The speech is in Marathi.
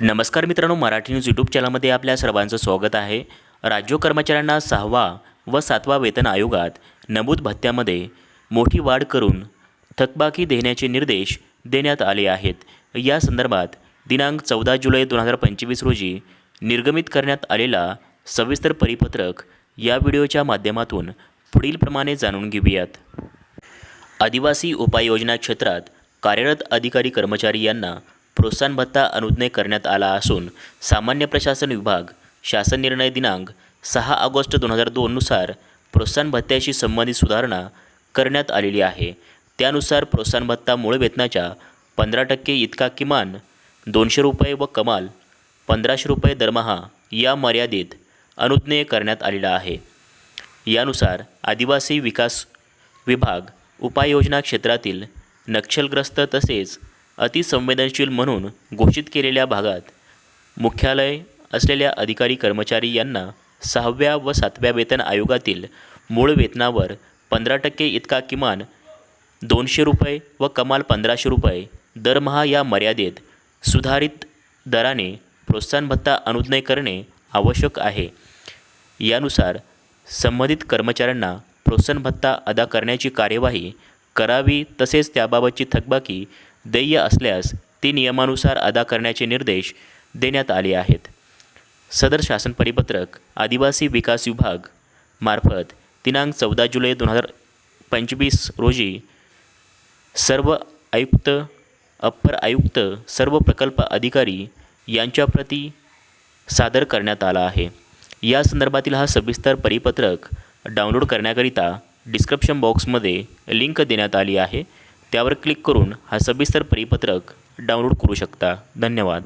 नमस्कार मित्रांनो मराठी न्यूज यूट्यूब चॅनलमध्ये आपल्या सर्वांचं स्वागत आहे. राज्य कर्मचाऱ्यांना सहावा व सातवा वेतन आयोगात नमूद भत्त्यामध्ये मोठी वाढ करून थकबाकी देण्याचे निर्देश देण्यात आले आहेत. या संदर्भात दिनांक चौदा जुलै दोन हजार पंचवीस रोजी निर्गमित करण्यात आलेला सविस्तर परिपत्रक या व्हिडिओच्या माध्यमातून पुढीलप्रमाणे जाणून घेऊयात. आदिवासी उपाययोजना क्षेत्रात कार्यरत अधिकारी कर्मचारी यांना प्रोत्साहन भत्ता अनुज्ञय करण्यात आला असून सामान्य प्रशासन विभाग शासन निर्णय दिनांक सहा ऑगस्ट दोन हजार दोननुसार प्रोत्साहन भत्त्याशी संबंधित सुधारणा करण्यात आलेली आहे. त्यानुसार प्रोत्साहन भत्ता मूळ वेतनाच्या पंधरा टक्के इतका किमान दोनशे रुपये व कमाल पंधराशे रुपये दरमहा या मर्यादेत अनुज्ञेय करण्यात आलेला आहे. यानुसार आदिवासी विकास विभाग उपाययोजना क्षेत्रातील नक्षलग्रस्त तसेच अतिसंवेदनशील म्हणून घोषित केलेल्या भागात मुख्यालय असलेल्या अधिकारी कर्मचारी यांना सहाव्या व सातव्या वेतन आयोगातील मूळ वेतनावर पंधरा टक्के इतका किमान दोनशे रुपये व कमाल पंधराशे रुपये दरमहा या मर्यादेत सुधारित दराने प्रोत्साहन भत्ता अनुज्ञय करणे आवश्यक आहे. यानुसार संबंधित कर्मचाऱ्यांना प्रोत्साहन भत्ता अदा करण्याची कार्यवाही करावी तसेच त्याबाबतची थकबाकी देय असल्यास ती नियमानुसार अदा करण्याचे निर्देश देण्यात आले आहेत. सदर शासन परिपत्रक आदिवासी विकास विभाग मार्फत दिनांक चौदा जुलै दोन हजार पंचवीस रोजी सर्व आयुक्त अप्पर आयुक्त सर्व प्रकल्प अधिकारी यांच्याप्रती सादर करण्यात आला आहे. या संदर्भातील हा सविस्तर परिपत्रक डाउनलोड करण्याकरिता डिस्क्रिप्शन बॉक्समध्ये लिंक देण्यात आली आहे. त्यावर क्लिक करून हा सविस्तर परिपत्रक डाउनलोड करू शकता. धन्यवाद.